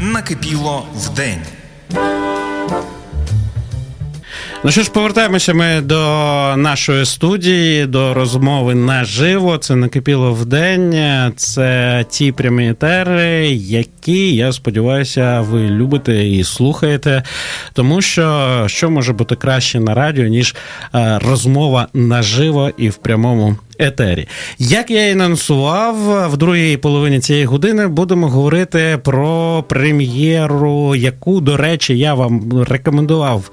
накипіло вдень. Ну що ж, повертаємося ми до нашої студії, до розмови наживо. Це накипіло в день. Це ті прямі етери, які я сподіваюся, ви любите і слухаєте. Тому що що може бути краще на радіо, ніж е, розмова наживо і в прямому. Етері, як я і анонсував, в другій половині цієї години будемо говорити про прем'єру, яку, до речі, я вам рекомендував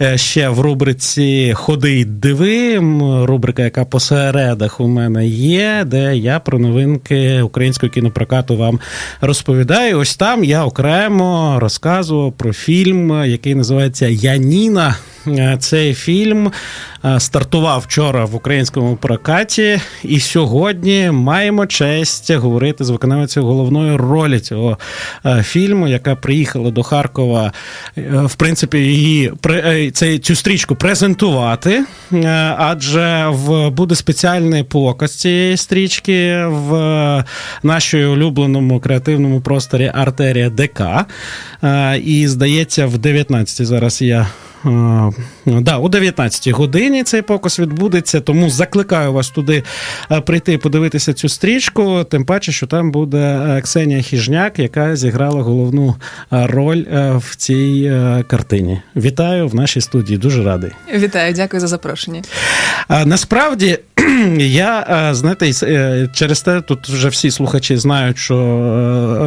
е, ще в рубриці Ходи й диви. Рубрика, яка по середах у мене є, де я про новинки українського кінопрокату вам розповідаю. Ось там я окремо розказував про фільм, який називається Яніна. Е, Цей фільм е, стартував вчора в українському прокаті, і сьогодні маємо честь говорити з виконавицею головної ролі цього е, фільму, яка приїхала до Харкова, в принципі, її цей- цю стрічку презентувати, адже в буде спеціальний показ цієї стрічки в нашій улюбленому креативному просторі Артерія ДК. І здається, в 19 зараз я. Е, Да, о 19 годині цей показ відбудеться, тому закликаю вас туди е, прийти подивитися цю стрічку. Тим паче, що там буде е, Ксенія Хіжняк, яка зіграла головну роль в цій картині. Вітаю в нашій студії. Дуже радий. Вітаю, дякую за запрошення. Насправді я знаєте, через те тут вже всі слухачі знають, що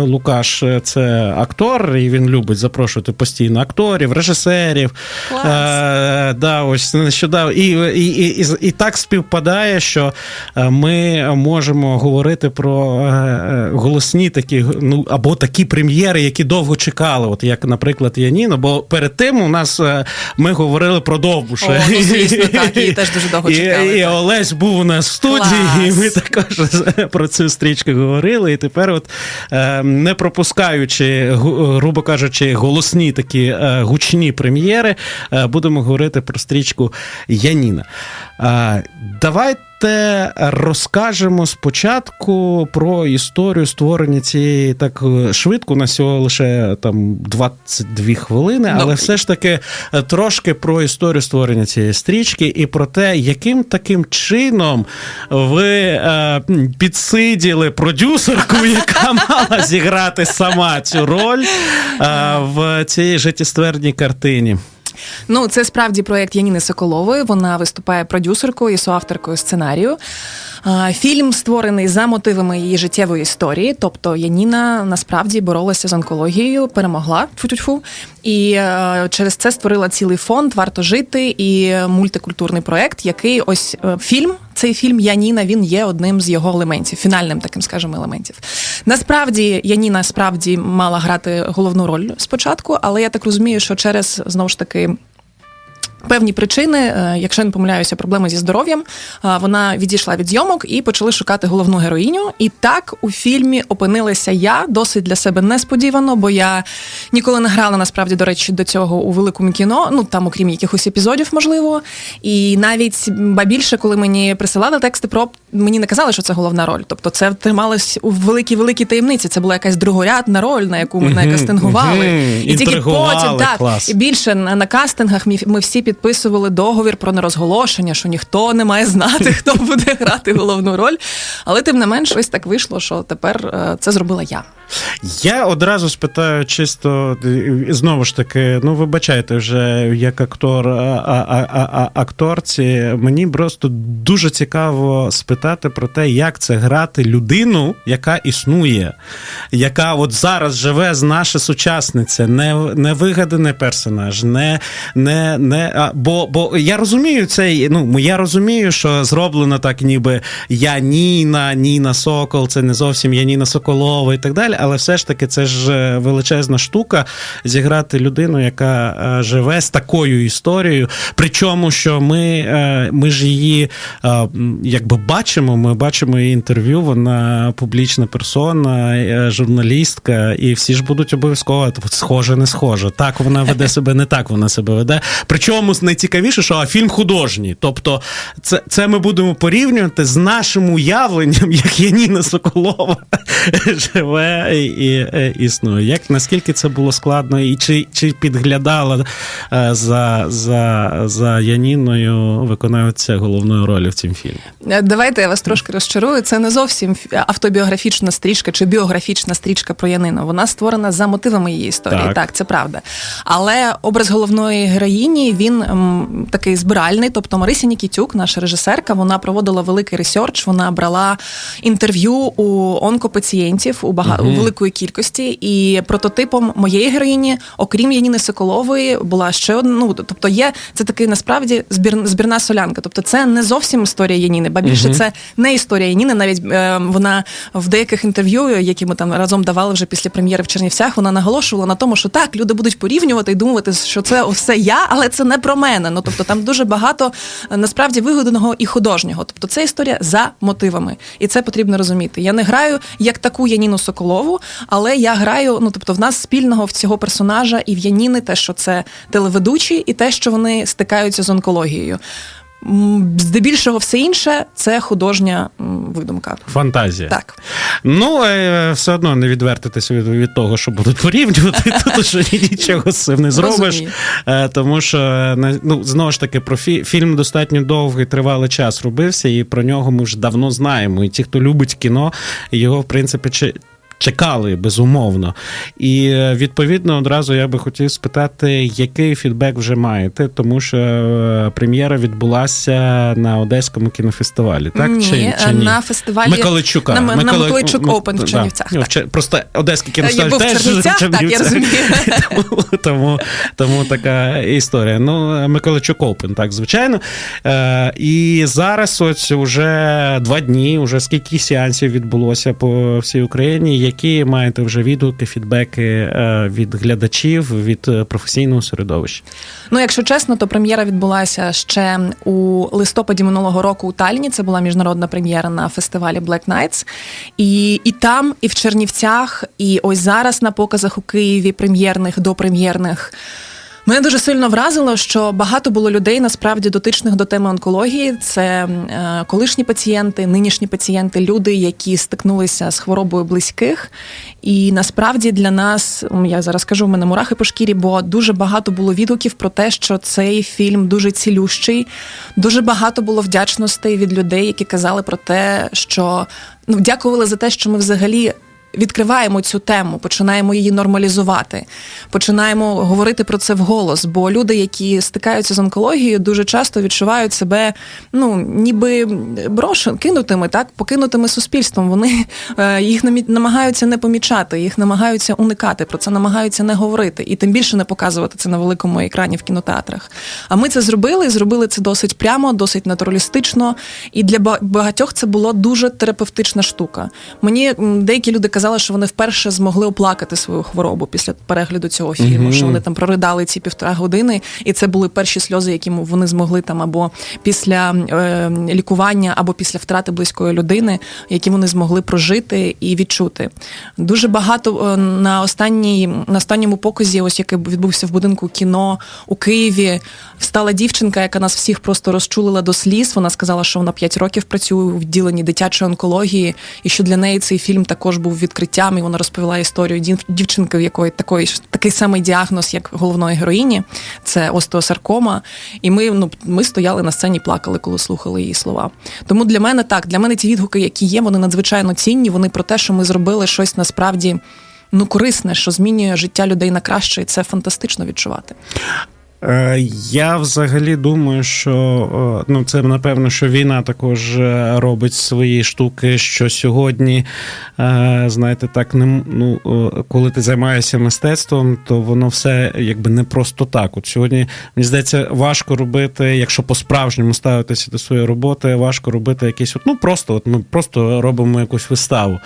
Лукаш це актор, і він любить запрошувати постійно акторів, режисерів. Клас. Е, да, ось нещодавно. І, і, і, і, і так співпадає, що е, ми можемо говорити про е, голосні такі, ну або такі прем'єри, які довго чекали, от як, наприклад, Яніна. Бо перед тим у нас ми говорили про Довбуша. О, ну, звісно, так, її теж дуже довго І- чекали, І, так. Олесь був у нас в студії, Клас. і ми також про цю стрічку говорили. І тепер, от не пропускаючи, грубо кажучи, голосні такі гучні прем'єри, будемо говорити про стрічку Яніна. Е, Давайте розкажемо спочатку про історію створення цієї так е, швидко. У нас всього лише там 22 хвилини, але Ну, все ж таки е, трошки про історію створення цієї стрічки і про те, яким таким чином ви е, підсиділи продюсерку, яка мала зіграти сама цю роль е, в цій життєстверній картині. Ну, це справді проєкт Яніни Соколової. Вона виступає продюсеркою і соавторкою сценарію. Фільм створений за мотивами її життєвої історії. Тобто Яніна насправді боролася з онкологією, перемогла фу-тю-фу, і е, через це створила цілий фонд Варто жити і мультикультурний проєкт, який ось е, фільм. Цей фільм Яніна він є одним з його елементів, фінальним таким, скажімо, елементів. Насправді Яніна справді мала грати головну роль спочатку, але я так розумію, що через знову ж таки. Певні причини, е, якщо я не помиляюся, проблеми зі здоров'ям. е, Вона відійшла від зйомок і почали шукати головну героїню. І так у фільмі опинилася я досить для себе несподівано, бо я ніколи не грала насправді до речі до цього у великому кіно. Ну там, окрім якихось епізодів, можливо. І навіть ба більше, коли мені присилали тексти про мені не казали, що це головна роль. Тобто, це трималось у великій великій таємниці. Це була якась другорядна роль, на яку мене кастингували. І тільки потім так і більше на, кастингах ми, всі підписували договір про нерозголошення, що ніхто не має знати, хто буде грати головну роль. Але тим не менш, ось так вийшло, що тепер е, це зробила я. Я одразу спитаю, чисто е, знову ж таки, ну вибачайте, вже як актор а, а, а, а, акторці. Мені просто дуже цікаво спитати про те, як це грати людину, яка існує, яка от зараз живе з наша сучасниця, не, не вигаданий персонаж, не, не, не бо, бо я розумію цей. Ну я розумію, що зроблено так, ніби я Ніна, Ніна Сокол, це не зовсім я Ніна Соколова і так далі. Але все ж таки це ж е, величезна штука зіграти людину, яка е, живе з такою історією. Причому, що ми, е, ми ж її якби бачимо, ми бачимо її інтерв'ю, вона публічна персона, журналістка, і всі ж будуть обов'язково схоже, не схоже. Так вона веде себе, не так вона себе веде. Причому найцікавіше, що фільм художній. Тобто, це, це ми будемо порівнювати з нашим уявленням, як Яніна Соколова живе і, і, е, існує. Як наскільки це було складно, і чи, чи підглядала е, за, за, за Яніною виконавця головної ролі в цьому фільмі? Е, Давайте я вас трошки розчарую. Це не зовсім автобіографічна стрічка чи біографічна стрічка про Янину. Вона створена за мотивами її історії. Так. Так, це правда. Але образ головної героїні він м, такий збиральний. Тобто Марися Нікітюк, наша режисерка, вона проводила великий ресерч. Вона брала інтерв'ю у онкопацієнтів у бага... у великої кількості. І прототипом моєї героїні, окрім Яніни Соколової, була ще одна. Ну тобто, є це такий насправді збір... збірна солянка. Тобто, це не зовсім історія Яніни, ба більше це не історія Яніни. Навіть е, вона в деяких інтерв'ю, які ми там разом давали вже після прем'єри в Чернівцях, вона наголошувала на тому, що так люди будуть порівнювати і думати, що це все я, але це не про мене. Ну тобто там дуже багато е, насправді вигаданого і художнього. Тобто це історія за мотивами, і це потрібно розуміти. Я не граю як таку Яніну Соколову, але я граю. Ну тобто, в нас спільного в цього персонажа і в Яніни те, що це телеведучі, і те, що вони стикаються з онкологією. Здебільшого все інше це художня видумка. Фантазія. Так. Ну, е, все одно не відвертитися від, від того, що будуть порівнювати, тут що нічого з цим не зробиш. Е, Тому що е, ну, знову ж таки, про фі- фільм достатньо довгий тривалий час робився, і про нього ми вже давно знаємо. І ті, хто любить кіно, його, в принципі, чи. Чекали безумовно, і е, відповідно одразу я би хотів спитати, який фідбек вже маєте, тому що е, прем'єра відбулася на Одеському кінофестивалі, так Ні, чи, чи ні? на фестивалі Миколайчука. на, на Микола- Миколайчук М- в. Чернівцях. Ну, так. Просто Одеський Я кінофестиваль був в теж Чернівцях, так, я розумію. тому, тому, тому така історія. Ну, Миколайчук Open, так, звичайно. Е, і зараз ось уже два дні, уже скільки сеансів відбулося по всій Україні. Які маєте вже відгуки, фідбеки е, від глядачів, від е, професійного середовища? Ну, якщо чесно, то прем'єра відбулася ще у листопаді минулого року у Талліні. Це була міжнародна прем'єра на фестивалі Black Nights. І, і там, і в Чернівцях, і ось зараз на показах у Києві, прем'єрних, допрем'єрних. Мене дуже сильно вразило, що багато було людей насправді дотичних до теми онкології. Це е, колишні пацієнти, нинішні пацієнти, люди, які стикнулися з хворобою близьких. І насправді для нас, я зараз кажу, в мене мурахи по шкірі, бо дуже багато було відгуків про те, що цей фільм дуже цілющий. Дуже багато було вдячностей від людей, які казали про те, що ну дякували за те, що ми взагалі відкриваємо цю тему, починаємо її нормалізувати, починаємо говорити про це вголос. Бо люди, які стикаються з онкологією, дуже часто відчувають себе ну ніби брошен, кинутими, так покинутими суспільством. Вони е, їх намагаються не помічати, їх намагаються уникати, про це намагаються не говорити, і тим більше не показувати це на великому екрані в кінотеатрах. А ми це зробили, зробили це досить прямо, досить натуралістично. І для багатьох це було дуже терапевтична штука. Мені деякі люди казали, що вони вперше змогли оплакати свою хворобу після перегляду цього фільму, Мгм. що вони там проридали ці півтора години, і це були перші сльози, які вони змогли там або після е, лікування, або після втрати близької людини, які вони змогли прожити і відчути. Дуже багато е, на останній на останньому показі, ось який відбувся в будинку кіно у Києві, встала дівчинка, яка нас всіх просто розчулила до сліз. Вона сказала, що вона 5 років працює у відділенні дитячої онкології, і що для неї цей фільм також був відкриттям. І вона розповіла історію дів- дівчинки, в якої такої такий самий діагноз, як головної героїні, це остеосаркома. І ми ну ми стояли на сцені, плакали, коли слухали її слова. Тому для мене так, для мене ці відгуки, які є, вони надзвичайно цінні. Вони про те, що ми зробили щось насправді. Ну, корисне, що змінює життя людей на краще, і це фантастично відчувати. Е, Я взагалі думаю, що е, ну це напевно, що війна також е, робить свої штуки. Що сьогодні, знаєте, так не ну, коли ти займаєшся мистецтвом, то воно все якби не просто так. От сьогодні мені здається, важко робити, якщо по-справжньому ставитися до своєї роботи, важко робити якісь, от, ну просто от ми просто робимо якусь виставу.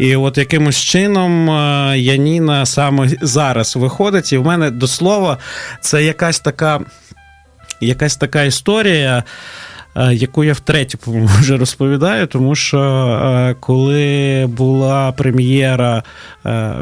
І от якимось чином Яніна саме зараз виходить, і в мене до слова, це якась така, якась така історія. е, яку я втретє, по-моєму, вже розповідаю, тому що е, коли була прем'єра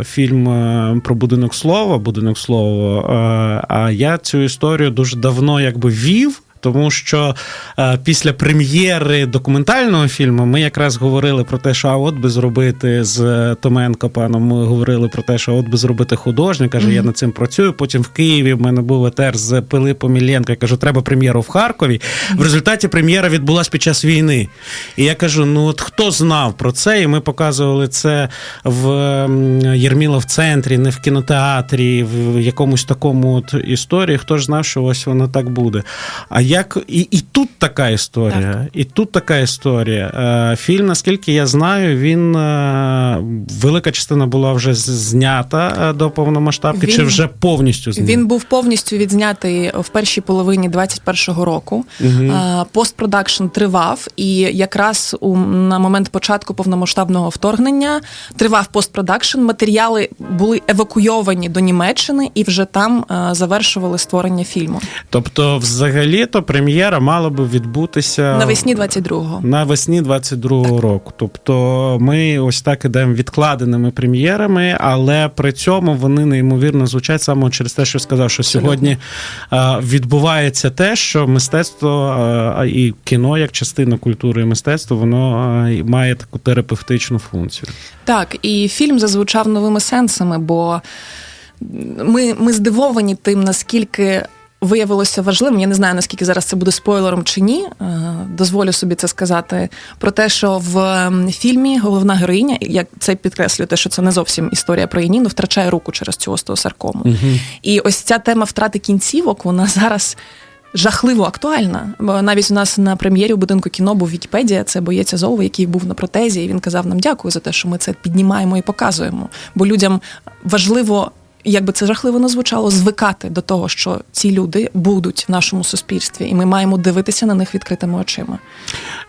фільму е, про будинок слова, будинок слова, а я цю історію дуже давно якби вів. Тому що е, після прем'єри документального фільму ми якраз говорили про те, що а от би зробити з е, Томенко паном. Ми говорили про те, що от би зробити художник. Каже, я над цим працюю. Потім в Києві в мене був етер з Пилипом Іллєнко. Я кажу, треба прем'єру в Харкові. В результаті прем'єра відбулася під час війни. І я кажу: ну от хто знав про це? І ми показували це в Єрміло в центрі, не в кінотеатрі, в якомусь такому от історії. Хто ж знав, що ось воно так буде? А як і, і тут така історія, і тут така історія. Е, Фільм, наскільки я знаю, він е, велика частина була вже знята е, до повномасштабки, чи вже повністю знята? Він був повністю відзнятий в першій половині 21-го року. А, Постпродакшн тривав, і якраз у на момент початку повномасштабного вторгнення тривав постпродакшн. Матеріали були евакуйовані до Німеччини і вже там завершували створення фільму Тобто, взагалі-то прем'єра мала би відбутися навесні 22-го. навесні 22-го року. Тобто ми ось так ідемо відкладеними прем'єрами, але при цьому вони неймовірно звучать саме через те, що сказав, що сьогодні відбувається те, що мистецтво і кіно, як частина культури і мистецтва, воно має таку терапевтичну функцію. Так, і фільм зазвучав новими сенсами, бо ми, ми здивовані тим, наскільки. Виявилося важливим, я не знаю наскільки зараз це буде спойлером чи ні. е, Дозволю собі це сказати. Про те, що в фільмі головна героїня, як це підкреслюю, те, що це не зовсім історія про Яніну, втрачає руку через цю остеосаркому. І ось ця тема втрати кінцівок, вона зараз жахливо актуальна. Бо навіть у нас на прем'єрі у будинку кіно був Вікіпедія, це боєць Азову, який був на протезі, і він казав нам дякую за те, що ми це піднімаємо і показуємо. Бо людям важливо. Як би це жахливо не звучало, звикати до того, що ці люди будуть в нашому суспільстві, і ми маємо дивитися на них відкритими очима.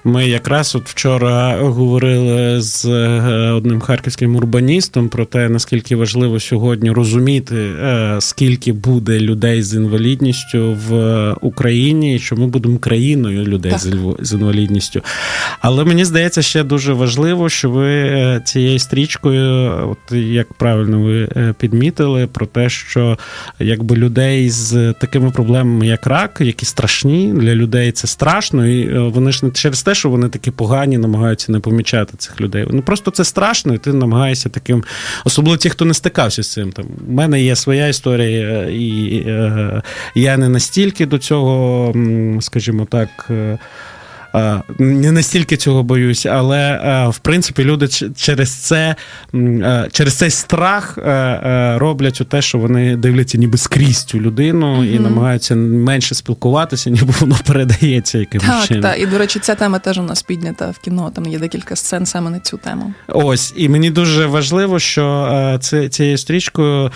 Ми якраз от вчора говорили з е, одним харківським урбаністом про те, наскільки важливо сьогодні розуміти, е, скільки буде людей з інвалідністю в Україні, і що ми будемо країною людей Так. з інвалідністю. Але мені здається, ще дуже важливо, що ви е, цією стрічкою, от як правильно ви е, про те, що якби людей з такими проблемами, як рак, які страшні для людей, це страшно, і е, вони ж не через те, що вони такі погані, намагаються не помічати цих людей. Ну просто це страшно, і ти намагаєшся таким, особливо ті, хто не стикався з цим. Там у мене є своя історія, е, і е, я не настільки до цього, скажімо так. Е, Не настільки цього боюсь, але е, в принципі люди через це е, через цей страх роблять те, що вони дивляться ніби скрізь цю людину і намагаються менше спілкуватися, ніби воно передається якимось Так, чином. так. І до речі, ця тема теж у нас піднята в кіно. Там є декілька сцен саме на цю тему. Ось, і мені дуже важливо, що це, цією стрічкою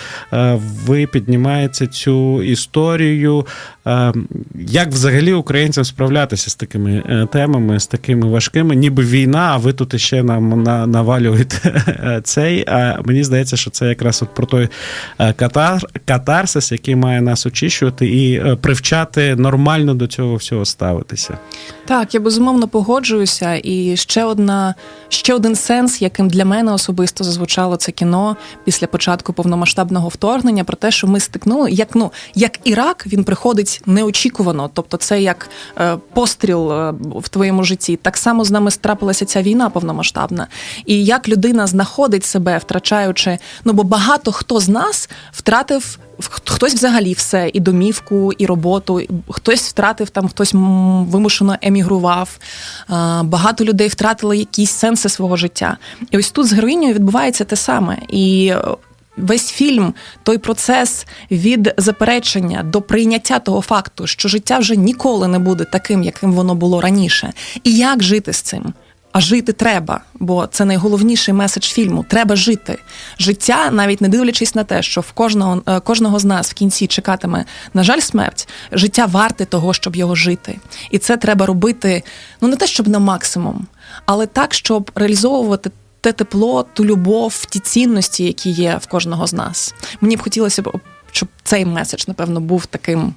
ви піднімаєте цю історію. Е, як взагалі українцям справлятися з такими темами, з такими важкими, ніби війна, а ви тут іще нам на, навалюєте е, цей. А мені здається, що це якраз от про той е, катар, катарсис, який має нас очищувати і е, привчати нормально до цього всього ставитися. Так, я безумовно погоджуюся. І ще одна, ще один сенс, яким для мене особисто зазвучало це кіно після початку повномасштабного вторгнення, про те, що ми стикнули, як ну як Ірак, він приходить неочікувано. Тобто, це як постріл в твоєму житті. Так само з нами трапилася ця війна повномасштабна. І як людина знаходить себе, втрачаючи, ну бо багато хто з нас втратив. Хтось взагалі все, і домівку, і роботу, хтось втратив там, хтось вимушено емігрував. Багато людей втратили якісь сенси свого життя. І ось тут з героїнею відбувається те саме. І весь фільм, той процес від заперечення до прийняття того факту, що життя вже ніколи не буде таким, яким воно було раніше. І як жити з цим? А жити треба, бо це найголовніший меседж фільму. Треба жити. Життя, навіть не дивлячись на те, що в кожного, е, кожного з нас в кінці чекатиме, на жаль, смерть. Життя варте того, щоб його жити. І це треба робити ну не те, щоб на максимум, але так, щоб реалізовувати те тепло, ту любов, ті цінності, які є в кожного з нас. Мені б хотілося б, щоб цей меседж, напевно, був таким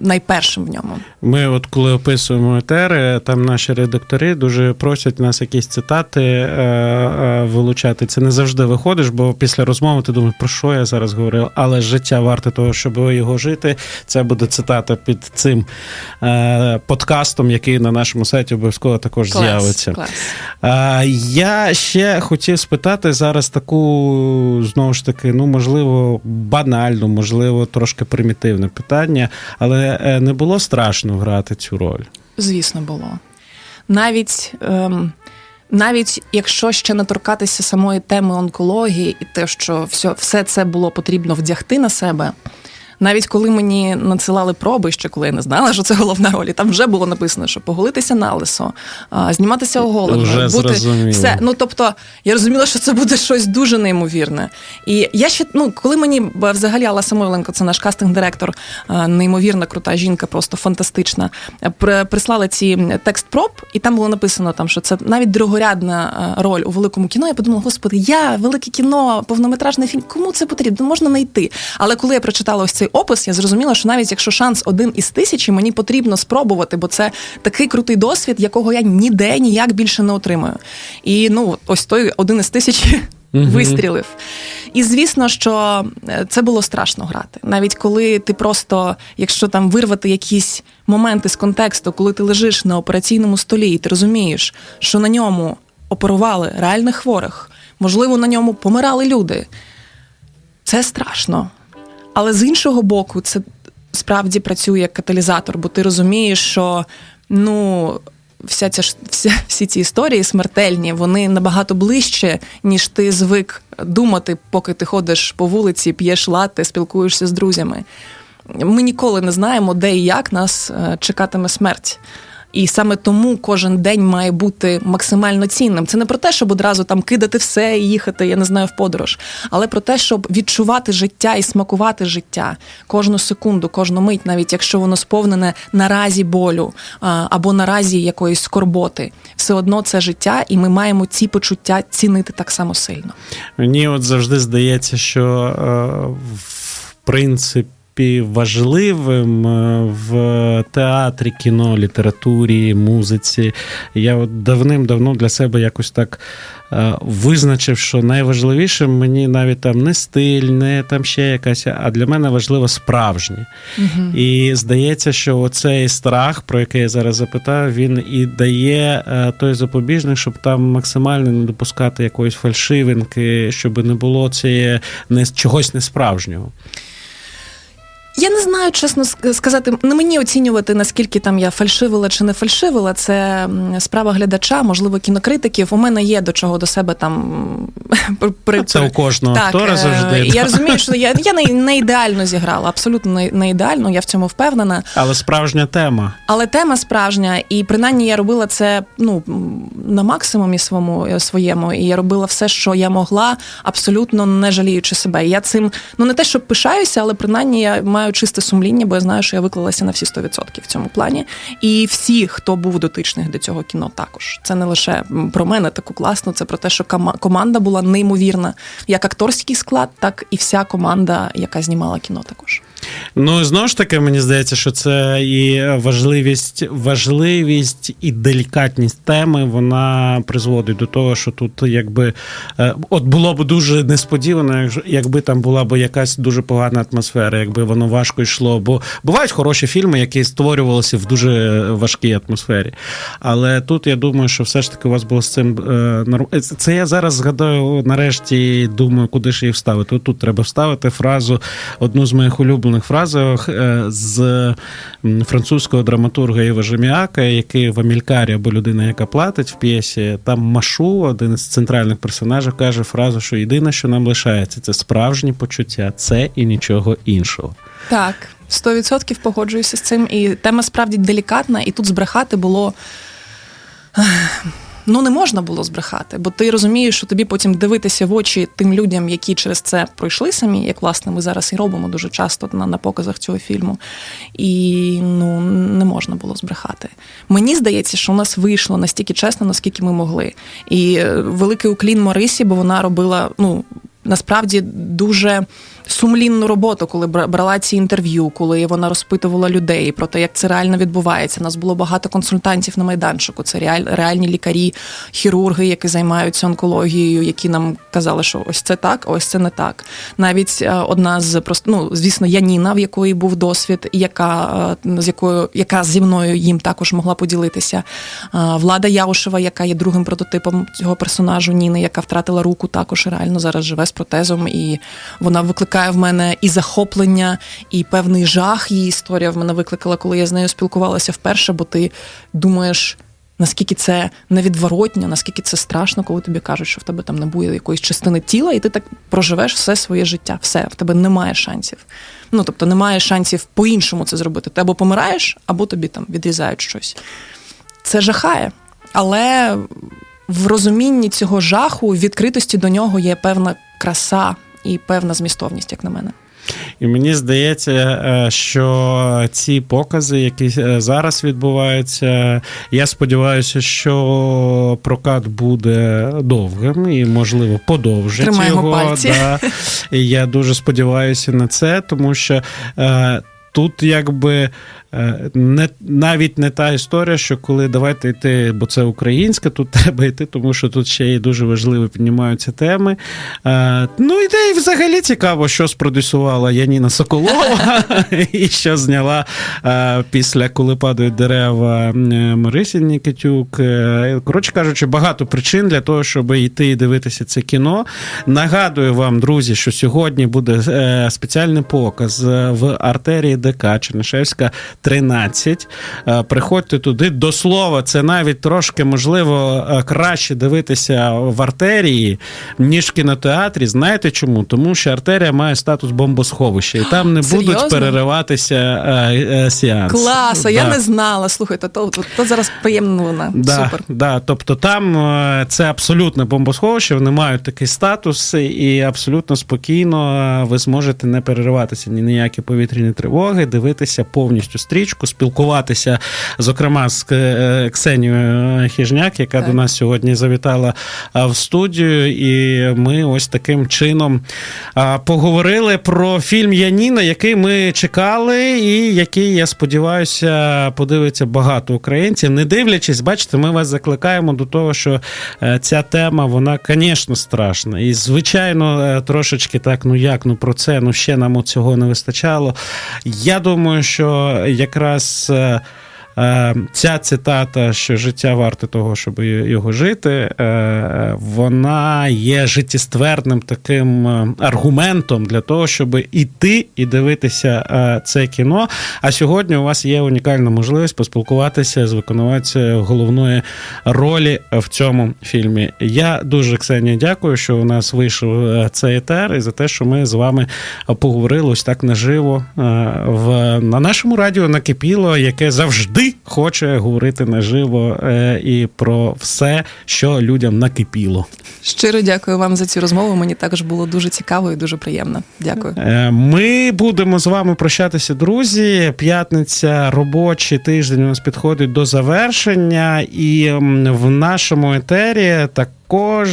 найпершим в ньому. Ми, от коли описуємо етери, там наші редактори дуже просять нас якісь цитати е, е, вилучати. Це не завжди виходиш, бо після розмови ти думаєш, про що я зараз говорив, але життя варте того, щоб його жити. Це буде цитата під цим е, подкастом, який на нашому сайті обов'язково також Клас, з'явиться. клас. Я ще хотів спитати зараз таку, знову ж таки, ну, можливо, банальну, можливо, трошки примітивне питання, але е, не було страшно грати цю роль. Звісно, було. Навіть, ем, навіть якщо ще не торкатися самої теми онкології і те, що все, все це було потрібно вдягти на себе. Навіть коли мені надсилали проби, ще коли я не знала, що це головна роль, і там вже було написано, що поголитися на лисо, зніматися оголеною, Вже зрозуміло. все. Ну тобто, я розуміла, що це буде щось дуже неймовірне. І я ще ну, коли мені взагалі Алла Самойленко, це наш кастинг-директор, неймовірна, крута жінка, просто фантастична. е, при- Прислала ці текст проб, і там було написано, там, що це навіть другорядна е, роль у великому кіно. Я подумала, господи, я велике кіно, повнометражний фільм. Кому це потрібно? Можна знайти. Але коли я прочитала ось цей опис, я зрозуміла, що навіть якщо шанс один із тисячі, мені потрібно спробувати, бо це такий крутий досвід, якого я ніде ніяк більше не отримаю. І ну, ось той один із тисячі вистрілив. І звісно, що е, це було страшно грати. Навіть коли ти просто, якщо там вирвати якісь моменти з контексту, коли ти лежиш на операційному столі, і ти розумієш, що на ньому оперували реальних хворих, можливо, на ньому помирали люди. Це страшно. Але з іншого боку, це справді працює як каталізатор, бо ти розумієш, що ну. Вся ця вся, всі ці історії смертельні, вони набагато ближче, ніж ти звик думати, поки ти ходиш по вулиці, п'єш лати, спілкуєшся з друзями. Ми ніколи не знаємо, де і як нас е, чекатиме смерть. І саме тому кожен день має бути максимально цінним. Це не про те, щоб одразу там кидати все і їхати, я не знаю, в подорож, але про те, щоб відчувати життя і смакувати життя кожну секунду, кожну мить, навіть якщо воно сповнене наразі болю або наразі якоїсь скорботи, все одно це життя, і ми маємо ці почуття цінити так само сильно. Мені от завжди здається, що е, в принципі. Важливим е, в театрі, кіно, літературі, музиці. Я от давним-давно для себе якось так е, визначив, що найважливішим мені навіть там не стиль, не там ще якась, а для мене важливо справжнє. І здається, що оцей страх, про який я зараз запитав, він і дає е, той запобіжник, щоб там максимально не допускати якоїсь фальшивинки, щоб не було цієї не чогось несправжнього. Я не знаю, чесно сказати, не мені оцінювати, наскільки там я фальшивила чи не фальшивила. Це справа глядача, можливо, кінокритиків. У мене є до чого до себе там при- Це у кожного так, актора е, завжди. Я розумію, що я, я не, не ідеально зіграла, абсолютно не, не ідеально, я в цьому впевнена. Але справжня тема. Але тема справжня, і принаймні я робила це ну на максимумі своєму е, своєму, і я робила все, що я могла, абсолютно не жаліючи себе. Я цим ну не те, щоб пишаюся, але принаймні я маю чисте сумління, бо я знаю, що я виклалася на всі 100% в цьому плані. І всі, хто був дотичний до цього кіно, також це не лише про мене таку класну, це про те, що кома- команда була неймовірна, як акторський склад, так і вся команда, яка знімала кіно, також. Ну знову ж таки, мені здається, що це і важливість, важливість і делікатність теми вона призводить до того, що тут якби е, от було б дуже несподівано, якби там була б якась дуже погана атмосфера, якби воно важко йшло. Бо бувають хороші фільми, які створювалися в дуже важкій атмосфері. Але тут я думаю, що все ж таки у вас було з цим е, Це я зараз згадаю нарешті, думаю, куди ж її вставити. Тут треба вставити фразу, одну з моїх улюблених фразок е, з французького драматурга Іва Жеміака, який в Амількарі або людина, яка платить в п'єсі, там Машу, один із центральних персонажів, каже фразу, що єдине, що нам лишається, це справжні почуття, це і нічого іншого. Так, 100% погоджуюся з цим. І тема справді делікатна, і тут збрехати було. Ну, не можна було збрехати, бо ти розумієш, що тобі потім дивитися в очі тим людям, які через це пройшли самі, як власне ми зараз і робимо дуже часто на, на показах цього фільму. І ну не можна було збрехати. Мені здається, що у нас вийшло настільки чесно, наскільки ми могли. І е, великий уклін Марисі, бо вона робила ну насправді дуже сумлінну роботу, коли брала ці інтерв'ю, коли вона розпитувала людей про те, як це реально відбувається. У нас було багато консультантів на майданчику. Це реаль, реальні лікарі, хірурги, які займаються онкологією, які нам казали, що ось це так, ось це не так. Навіть е, одна з просто ну, звісно, Яніна, в якої був досвід, яка е, з якою яка зі мною їм також могла поділитися. Е, Влада Яушева, яка є другим прототипом цього персонажу Ніни, яка втратила руку, також реально зараз живе з протезом, і вона викликає в мене і захоплення, і певний жах. Її історія в мене викликала, коли я з нею спілкувалася вперше, бо ти думаєш. Наскільки це невідворотньо, наскільки це страшно, коли тобі кажуть, що в тебе там не буде якоїсь частини тіла, і ти так проживеш все своє життя. Все, в тебе немає шансів. Ну тобто немає шансів по-іншому це зробити. Ти або помираєш, або тобі там відрізають щось. Це жахає. Але в розумінні цього жаху, в відкритості до нього є певна краса і певна змістовність, як на мене. І мені здається, е, що ці покази, які е, зараз відбуваються, я сподіваюся, що прокат буде довгим і, можливо, подовжить Тримаємо його. пальці. Да. І я дуже сподіваюся на це, тому що. е, Тут якби не навіть не та історія, що коли давайте йти, бо це українська, тут треба йти, тому що тут ще й дуже важливо піднімаються теми. Е, Ну і де і взагалі цікаво, що спродюсувала Яніна Соколова і що зняла е, після коли падають дерева е, Марисі Нікітюк. Е, Коротше кажучи, багато причин для того, щоб йти і дивитися це кіно. Нагадую вам, друзі, що сьогодні буде е, спеціальний показ е, в артерії ДК Чернишевська 13. Е, Приходьте туди. До слова, це навіть трошки можливо е, краще дивитися в артерії, ніж в кінотеатрі. Знаєте чому? Тому що артерія має статус бомбосховища, і там не будуть Серйозно? перериватися е, сеанс. Клас, а я не знала. Слухайте, то, то, то зараз приємна новина. Да, Супер. да, тобто там це абсолютне бомбосховище, вони мають такий статус, і абсолютно спокійно ви зможете не перериватися ні на які повітряні тривоги, дивитися повністю стрічку, спілкуватися, зокрема з е, Ксенією Хіжняк, яка Так. до нас сьогодні завітала в студію. І ми ось таким чином поговорили про фільм Яніна, який ми чекали, і який, я сподіваюся, подивиться багато українців. Не дивлячись, бачите, ми вас закликаємо до того, що е, ця тема, вона, звісно, страшна. І, звичайно, е, трошечки так, ну як, ну про це, ну ще нам цього не вистачало. Я думаю, що якраз. Е, Ця цитата, що життя варте того, щоб його жити, е, вона є життєстверним таким е, аргументом для того, щоб іти і дивитися це кіно. А сьогодні у вас є унікальна можливість поспілкуватися з виконавцем головної ролі в цьому фільмі. Я дуже Ксенія дякую, що у нас вийшов цей етер, і за те, що ми з вами поговорили ось так наживо в на нашому радіо накипіло, яке завжди хоче говорити наживо е, і про все, що людям накипіло. Щиро дякую вам за цю розмову. Мені також було дуже цікаво і дуже приємно. Дякую. Е, Ми будемо з вами прощатися, друзі. П'ятниця, робочий тиждень у нас підходить до завершення, і в нашому етері також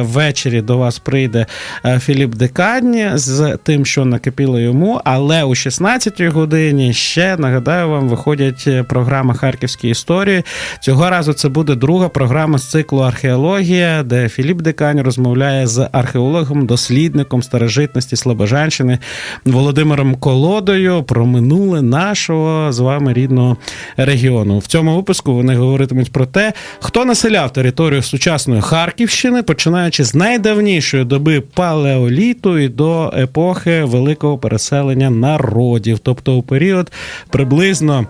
ввечері до вас прийде е, Філіп Декадні з тим, що накипіло йому. Але о 16-й годині ще нагадаю вам, виходять е, програма Харківські історії. Цього разу це буде друга програма з циклу археологія, де Філіп Декань розмовляє з археологом, дослідником старожитності Слобожанщини Володимиром Колодою про минуле нашого з вами рідного регіону. В цьому випуску вони говоритимуть про те, хто населяв територію сучасної Харківщини, починаючи з найдавнішої доби палеоліту і до епохи великого переселення народів, тобто у період приблизно.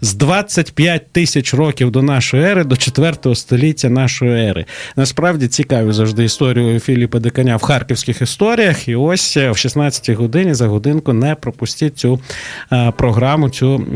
З 25 тисяч років до нашої ери до 4 століття нашої ери. Насправді цікаві завжди історію Філіпа Деканя в харківських історіях. І ось в 16 годині за годинку не пропустіть цю е, програму, цю